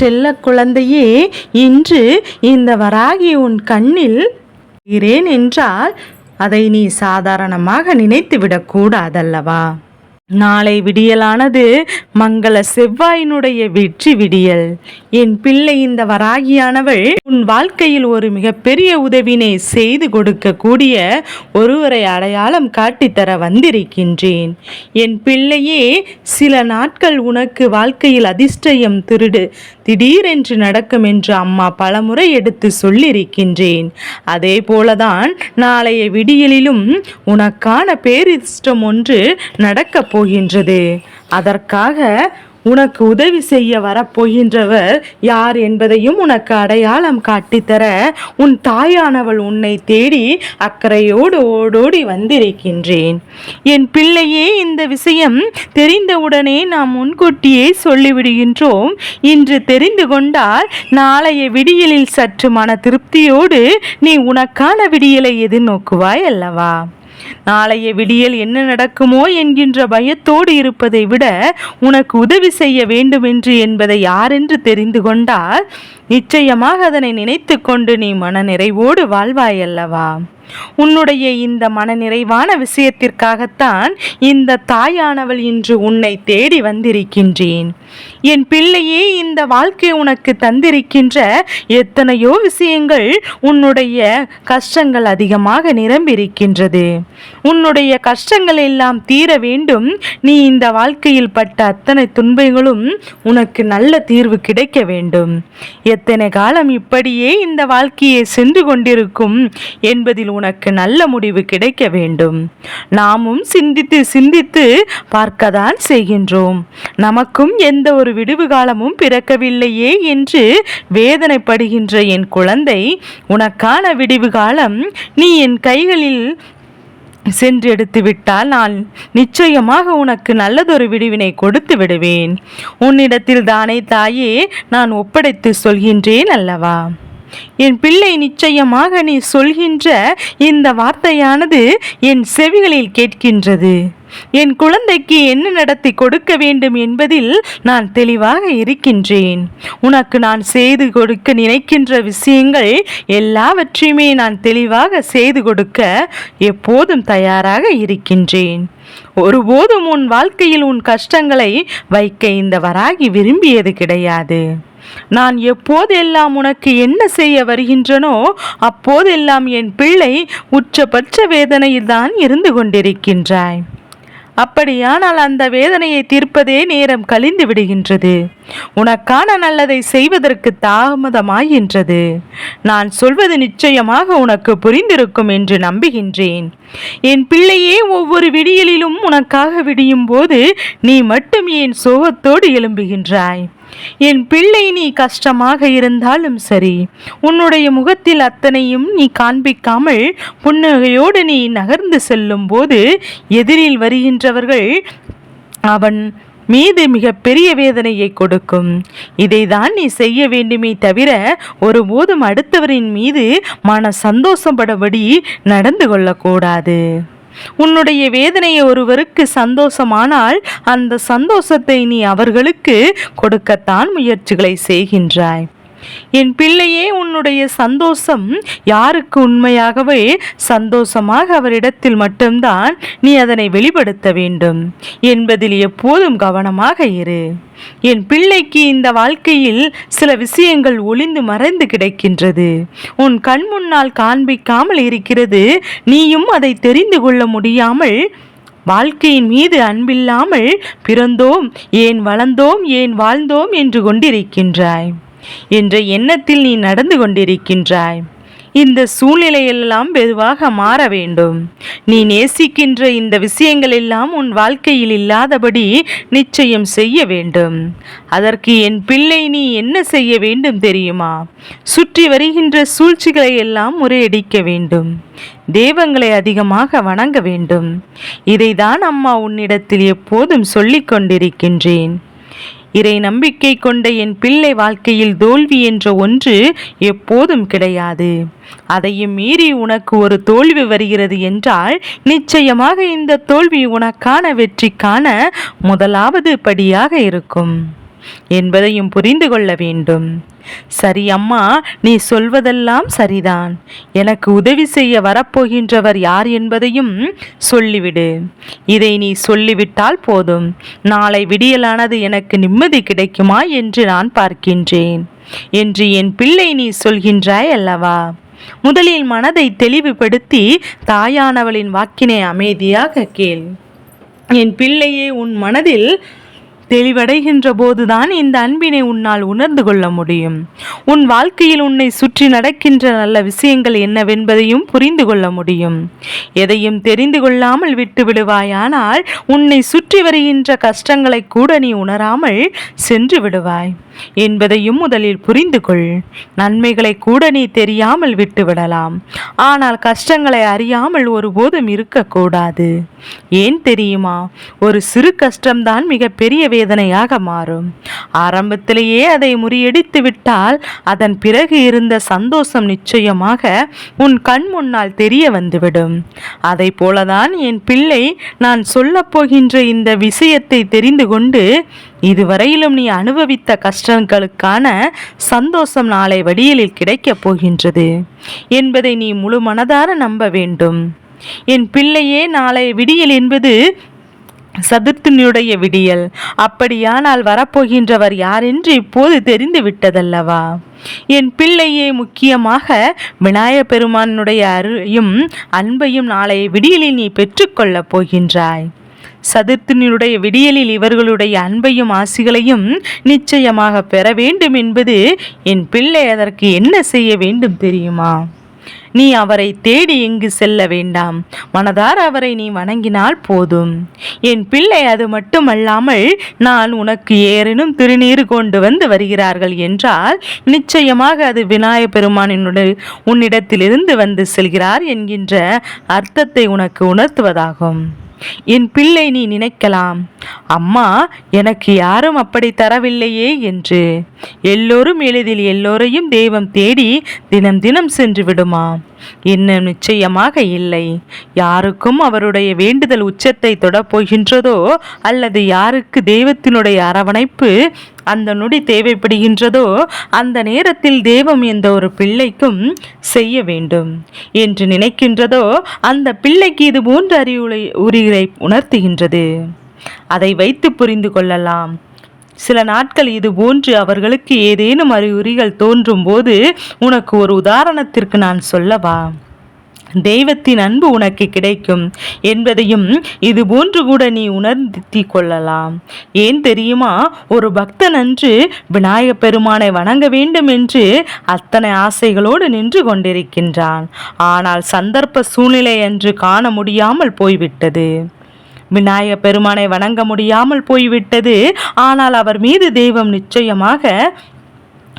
செல்ல குழந்தையே இன்று இந்த வராகி உன் கண்ணில் இருக்கிறேன் என்றால் அதை நீ சாதாரணமாக நினைத்து விடக்கூடாதல்லவா நாளை விடியலானது மங்கள செவ்வாயினுடைய வெற்றி விடியல். என் பிள்ளை இந்த வராகியானவள் உன் வாழ்க்கையில் ஒரு மிகப்பெரிய உதவினை செய்து கொடுக்கக்கூடிய ஒருவரை அடையாளம் காட்டித்தர வந்திருக்கின்றேன். என் பிள்ளையே சில நாட்கள் உனக்கு வாழ்க்கையில் அதிர்ஷ்டயம் திருடு திடீரென்று நடக்கும் என்று அம்மா பலமுறை எடுத்து சொல்லியிருக்கின்றேன். அதே போலதான் நாளைய விடியலிலும் உனக்கான பேரிஷ்டம் ஒன்று நடக்கப் போகின்றது. அதற்காக உனக்கு உதவி செய்ய வரப்போகின்றவர் யார் என்பதையும் உனக்கு அடையாளம் காட்டித்தர உன் தாயானவள் உன்னை தேடி அக்கறையோடு ஓடோடி வந்திருக்கின்றேன். என் பிள்ளையே இந்த விஷயம் தெரிந்தவுடனே நாம் முன்கூட்டியே சொல்லிவிடுகின்றோம். இன்று தெரிந்து கொண்டால் நாளைய விடியலில் சற்று மன திருப்தியோடு நீ உனக்கான விடியலை எதிர்நோக்குவாய் அல்லவா? நாளைய விடியல் என்ன நடக்குமோ என்கின்ற பயத்தோடு இருப்பதை விட உனக்கு உதவி செய்ய வேண்டுமென்று என்பதை யாரென்று தெரிந்து கொண்டால் நிச்சயமாக அதனை நினைத்து கொண்டு நீ மன நிறைவோடு வாழ்வாய் அல்லவா உன்னுடைய இந்த மனநிறைவான விஷயத்திற்காகத்தான் இந்த தாயானவள் இன்று உன்னை தேடி வந்திருக்கின்றேன். என் பிள்ளையே இந்த வாழ்க்கை உனக்கு தந்திருக்கின்ற எத்தனையோ விஷயங்கள் உன்னுடைய கஷ்டங்கள் அதிகமாக நிரம்பியிருக்கின்றது. உன்னுடைய கஷ்டங்கள் எல்லாம் தீர வேண்டும். நீ இந்த வாழ்க்கையில் பட்ட அத்தனை துன்பங்களும் உனக்கு நல்ல தீர்வு கிடைக்க வேண்டும். எத்தனை காலம் இப்படியே இந்த வாழ்க்கையை சென்று கொண்டிருக்கும் என்பதில் உனக்கு நல்ல முடிவு கிடைக்க வேண்டும். நாமும் சிந்தித்து சிந்தித்து பார்க்கத்தான் செய்கின்றோம். நமக்கும் எந்த ஒரு விடுவு காலமும் பிறக்கவில்லையே என்று வேதனைப்படுகின்ற என் குழந்தை உனக்கான விடிவு காலம் நீ என் கைகளில் சென்று எடுத்து விட்டால் நான் நிச்சயமாக உனக்கு நல்லதொரு விடுவினை கொடுத்து விடுவேன். உன்னிடத்தில் தானே தாயே நான் ஒப்படைத்து சொல்கின்றேன் அல்லவா? என் பிள்ளை நிச்சயமாக நீ சொல்கின்ற இந்த வார்த்தையானது என் செவிகளில் கேட்கின்றது. என் குழந்தைக்கு என்ன நடத்தி கொடுக்க வேண்டும் என்பதில் நான் தெளிவாக இருக்கின்றேன். உனக்கு நான் செய்து கொடுக்க நினைக்கின்ற விஷயங்கள் எல்லாவற்றையுமே நான் தெளிவாக செய்து கொடுக்க எப்போதும் தயாராக இருக்கின்றேன். ஒருபோதும் உன் வாழ்க்கையில் உன் கஷ்டங்களை வைக்க இந்த வராகி விரும்பியது கிடையாது. நான் எப்போதெல்லாம் உனக்கு என்ன செய்ய வருகின்றனோ அப்போதெல்லாம் என் பிள்ளை உச்சபட்ச வேதனையில் தான் இருந்து கொண்டிருக்கின்றாய். அப்படியானால் அந்த வேதனையை தீர்ப்பதே நேரம் கழிந்து விடுகின்றது. உனக்கான நல்லதை செய்வதற்கு தாமதமாகின்றது. நான் சொல்வது நிச்சயமாக உனக்கு புரிந்திருக்கும் என்று நம்புகின்றேன். என் பிள்ளையே ஒவ்வொரு விடியலிலும் உனக்காக விடியும் போது நீ மட்டும் ஏன் சோகத்தோடு எழும்புகின்றாய்? என் பிள்ளை நீ கஷ்டமாக இருந்தாலும் சரி உன்னுடைய முகத்தில் அத்தனையும் நீ காண்பிக்காமல் புன்னகையோடு நீ நகர்ந்து செல்லும் போது எதிரில் வருகின்றவர்கள் அவன் மீது மிக பெரிய வேதனையை கொடுக்கும். இதை தான் நீ செய்ய வேண்டுமே தவிர ஒருபோதும் அடுத்தவரின் மீது மன சந்தோஷப்படபடி நடந்து கொள்ளக்கூடாது. உன்னுடைய வேதனையை ஒருவருக்கு சந்தோஷமானால் அந்த சந்தோஷத்தை நீ அவர்களுக்கு கொடுக்கத்தான் முயற்சிகளை செய்கின்றாய். என் பிள்ளையே உன்னுடைய சந்தோஷம் யாருக்கு உண்மையாகவே சந்தோஷமாக அவரிடத்தில் மட்டும்தான் நீ அதனை வெளிப்படுத்த வேண்டும். என்பதில் எப்போதும் கவனமாக இரு. என் பிள்ளைக்கு இந்த வாழ்க்கையில் சில விஷயங்கள் ஒளிந்து மறைந்து கிடக்கின்றது. உன் கண் முன்னால் காண்பிக்காமல் இருக்கிறது. நீயும் அதை தெரிந்து கொள்ள முடியாமல் வாழ்க்கையின் மீது அன்பில்லாமல் பிறந்தோம் ஏன் வளர்ந்தோம் ஏன் வாழ்ந்தோம் என்று கொண்டிருக்கின்றாய். என்ற எண்ணத்தில் நீ நடந்து கொண்டிருக்கின்றாய். இந்த சூழ்நிலையெல்லாம் வெதுவாக மாற வேண்டும். நீ நேசிக்கின்ற இந்த விஷயங்கள் எல்லாம் உன் வாழ்க்கையில் இல்லாதபடி நிச்சயம் செய்ய வேண்டும். அதற்கு என் பிள்ளை நீ என்ன செய்ய வேண்டும் தெரியுமா? சுற்றி வருகின்ற சூழ்ச்சிகளை எல்லாம் முறையடிக்க வேண்டும். தெய்வங்களை அதிகமாக வணங்க வேண்டும். இதைதான் அம்மா உன்னிடத்தில் எப்போதும் சொல்லிக் கொண்டிருக்கின்றேன் இறை நம்பிக்கை கொண்ட என் பிள்ளை வாழ்க்கையில் தோல்வி என்ற ஒன்று எப்போதும் கிடையாது. அதையும் மீறி உனக்கு ஒரு தோல்வி வருகிறது என்றால் நிச்சயமாக இந்த தோல்வி உனக்கான வெற்றிக்கான முதலாவது படியாக இருக்கும். என்பதையும் புரிந்து கொள்ள வேண்டும். சரி அம்மா நீ சொல்வதெல்லாம் சரிதான். எனக்கு உதவி செய்ய வரப்போகின்றவர் யார் என்பதையும் சொல்லிவிடு. இதை நீ சொல்லிவிட்டால் போதும். நாளை விடியலானது எனக்கு நிம்மதி கிடைக்குமா என்று நான் பார்க்கின்றேன். என்று என் பிள்ளை நீ சொல்கின்றாய் அல்லவா? முதலில் மனதை தெளிவுபடுத்தி தாயானவளின் வாக்கினை அமைதியாக கேள். என் பிள்ளையே உன் மனதில் தெளிவடைகின்ற போதுதான் இந்த அன்பினை உன்னால் உணர்ந்து கொள்ள முடியும். உன் வாழ்க்கையில் உன்னை சுற்றி நடக்கின்ற நல்ல விஷயங்கள் என்னவென்பதையும் புரிந்து கொள்ள முடியும். எதையும் தெரிந்து கொள்ளாமல் விட்டு விடுவாயானால் உன்னை சுற்றி வருகின்ற கஷ்டங்களை கூட நீ உணராமல் சென்று விடுவாய். என்பதையும் முதலில் புரிந்து கொள் நன்மைகளை கூட நீ தெரியாமல் விட்டுவிடலாம். ஆனால் கஷ்டங்களை அறியாமல் ஒருபோதும் இருக்கக்கூடாது. ஏன் தெரியுமா? ஒரு சிறு கஷ்டம்தான் மிகப்பெரிய வேதனையாக மாறும். ஆரம்பத்திலேயே அதை முறியடித்து விட்டால் அதன் பிறகு இருந்த சந்தோஷம் நிச்சயமாக உன் கண் முன்னால் தெரிய வந்துவிடும். அதை போலதான் என் பிள்ளை நான் சொல்லப்போகின்ற இந்த விஷயத்தை தெரிந்து கொண்டு இதுவரையிலும் நீ அனுபவித்த கஷ்டங்களுக்கான சந்தோஷம் நாளை வடியலில் கிடைக்கப் போகின்றது. என்பதை நீ முழு மனதார நம்ப வேண்டும். என் பிள்ளையே நாளை விடியல் என்பது சதுர்த்தினுடைய விடியல். அப்படியானால் வரப்போகின்றவர் யாரென்று இப்போது தெரிந்து விட்டதல்லவா? என் பிள்ளையே முக்கியமாக விநாயக பெருமானுடைய அருளையும் அன்பையும் நாளை விடியலில் நீ பெற்றுக்கொள்ளப் போகின்றாய். சதுர்த்தினுடைய விடியலில் இவர்களுடைய அன்பையும் ஆசிகளையும் நிச்சயமாக பெற வேண்டும் என்பது என் பிள்ளை அதற்கு என்ன செய்ய வேண்டும் தெரியுமா? நீ அவரை தேடி எங்கு செல்ல வேண்டாம். மனதார அவரை நீ வணங்கினால் போதும். என் பிள்ளை அது மட்டுமல்லாமல் நான் உனக்கு ஏறேனும் திருநீர் கொண்டு வந்து வருகிறார்கள் என்றால் நிச்சயமாக அது விநாய பெருமானினுடைய உன்னிடத்திலிருந்து வந்து செல்கிறார் என்கின்ற அர்த்தத்தை உனக்கு உணர்த்துவதாகும். என் பிள்ளை நீ நினைக்கலாம். அம்மா எனக்கு யாரும் அப்படி தரவில்லையே என்று. எல்லோரும் எளிதில் எல்லோரையும் தெய்வம் தேடி தினம் தினம் சென்று விடுமா. இன்னும் நிச்சயமாக இல்லை. யாருக்கும் அவருடைய வேண்டுதல் உச்சத்தை தொடப்போகின்றதோ அல்லது யாருக்கு தெய்வத்தினுடைய அரவணைப்பு அந்த நொடி தேவைப்படுகின்றதோ அந்த நேரத்தில் தெய்வம் எந்த ஒரு பிள்ளைக்கும் செய்ய வேண்டும் என்று நினைக்கின்றதோ அந்த பிள்ளைக்கு இது போன்ற அறிவுரை உரிகளை உணர்த்துகின்றது. அதை வைத்து புரிந்து கொள்ளலாம். சில நாட்கள் இது போன்று அவர்களுக்கு ஏதேனும் அறிகுறிகள் தோன்றும் போது உனக்கு ஒரு உதாரணத்திற்கு நான் சொல்லவா? தெய்வத்தின் அன்பு உனக்கு கிடைக்கும் என்பதையும் இது போன்று கூட நீ உணர்த்தி கொள்ளலாம். ஏன் தெரியுமா? ஒரு பக்தன் அன்று விநாயக பெருமானை வணங்க வேண்டும் என்று அத்தனை ஆசைகளோடு நின்று கொண்டிருக்கின்றான். ஆனால் சந்தர்ப்ப சூழ்நிலை என்று காண முடியாமல் போய்விட்டது. விநாயக பெருமானை வணங்க முடியாமல் போய்விட்டது. ஆனால் அவர் மீது தெய்வம் நிச்சயமாக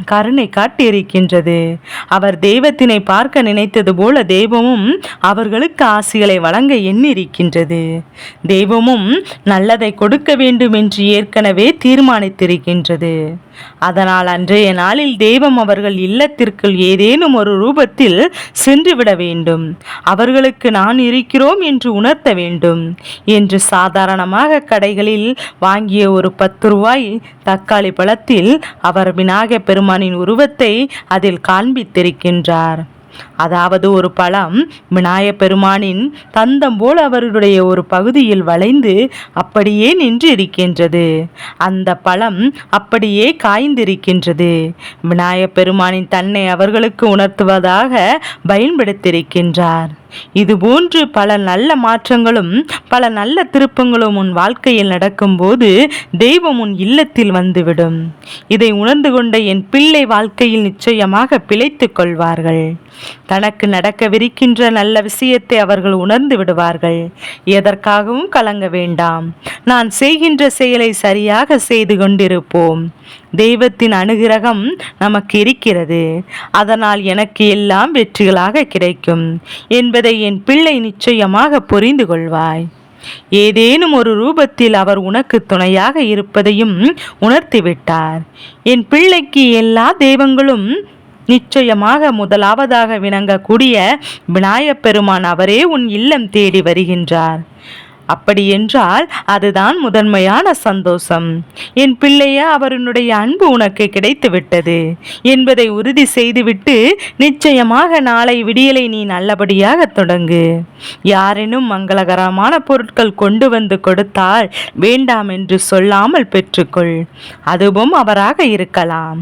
கருணை காட்டியிருக்கின்றது. அவர் தெய்வத்தினை பார்க்க நினைத்தது போல தெய்வமும் அவர்களுக்கு ஆசிகளை வழங்க எண்ணிருக்கின்றது தெய்வமும் நல்லதை கொடுக்க வேண்டும் என்று ஏற்கனவே தீர்மானித்திருக்கின்றது. அதனால் அன்றைய நாளில் தெய்வம் அவர்கள் இல்லத்திற்குள் ஏதேனும் ஒரு ரூபத்தில் சென்றுவிட வேண்டும். அவர்களுக்கு நான் இருக்கிறோம் என்று உணர்த்த வேண்டும் என்று சாதாரணமாக கடைகளில் வாங்கிய ஒரு பத்து ரூபாய் தக்காளி பழத்தில் அவர் விநாயக விநாயகப் பெருமானின் உருவத்தை அதில் காண்பித்திருக்கின்றார். அதாவது ஒரு பழம் விநாய பெருமானின் தந்தம் போல் அவருடைய ஒரு பகுதியில் வளைந்து அப்படியே நின்று இருக்கின்றது. அந்த பழம் அப்படியே காய்ந்திருக்கின்றது. விநாய பெருமானின் தன்னை அவர்களுக்கு உணர்த்துவதாக பயன்படுத்தியிருக்கின்றார். இதுபோன்று பல நல்ல மாற்றங்களும் பல நல்ல திருப்பங்களும் உன் வாழ்க்கையில் நடக்கும்போது தெய்வம் உன் இல்லத்தில் வந்துவிடும். இதை உணர்ந்து கொண்ட என் பிள்ளை வாழ்க்கையில் நிச்சயமாக பிழைத்துக் கொள்வார்கள். தனக்கு நடக்கவிருக்கின்ற நல்ல விஷயத்தை அவர்கள் உணர்ந்து விடுவார்கள். எதற்காகவும் கலங்க வேண்டாம். நான் செய்கின்ற செயலை சரியாக செய்து கொண்டிருப்போம். தெய்வத்தின் அனுகிரகம் நமக்கு இருக்கிறது. அதனால் எனக்கு எல்லாம் வெற்றிகளாக கிடைக்கும் என்பதை என் பிள்ளை நிச்சயமாக புரிந்து கொள்வாய். ஏதேனும் ஒரு ரூபத்தில் அவர் உனக்கு துணையாக இருப்பதையும் உணர்த்திவிட்டார். என் பிள்ளைக்கு எல்லா தெய்வங்களும் நிச்சயமாக முதலாவதாக விளங்கக்கூடிய விநாயகப் பெருமான் அவரே உன் இல்லம் தேடி வருகின்றார். அப்படி என்றால் அதுதான் முதன்மையான சந்தோஷம். என் பிள்ளைய அவருடைய அன்பு உனக்கு கிடைத்துவிட்டது. என்பதை உறுதி செய்துவிட்டு நிச்சயமாக நாளை விடியலை நீ நல்லபடியாக தொடங்கு. யாரேனும் மங்களகரமான பொருட்கள் கொண்டு வந்து கொடுத்தால் வேண்டாம் என்று சொல்லாமல் பெற்றுக்கொள். அதுவும் அவராக இருக்கலாம்.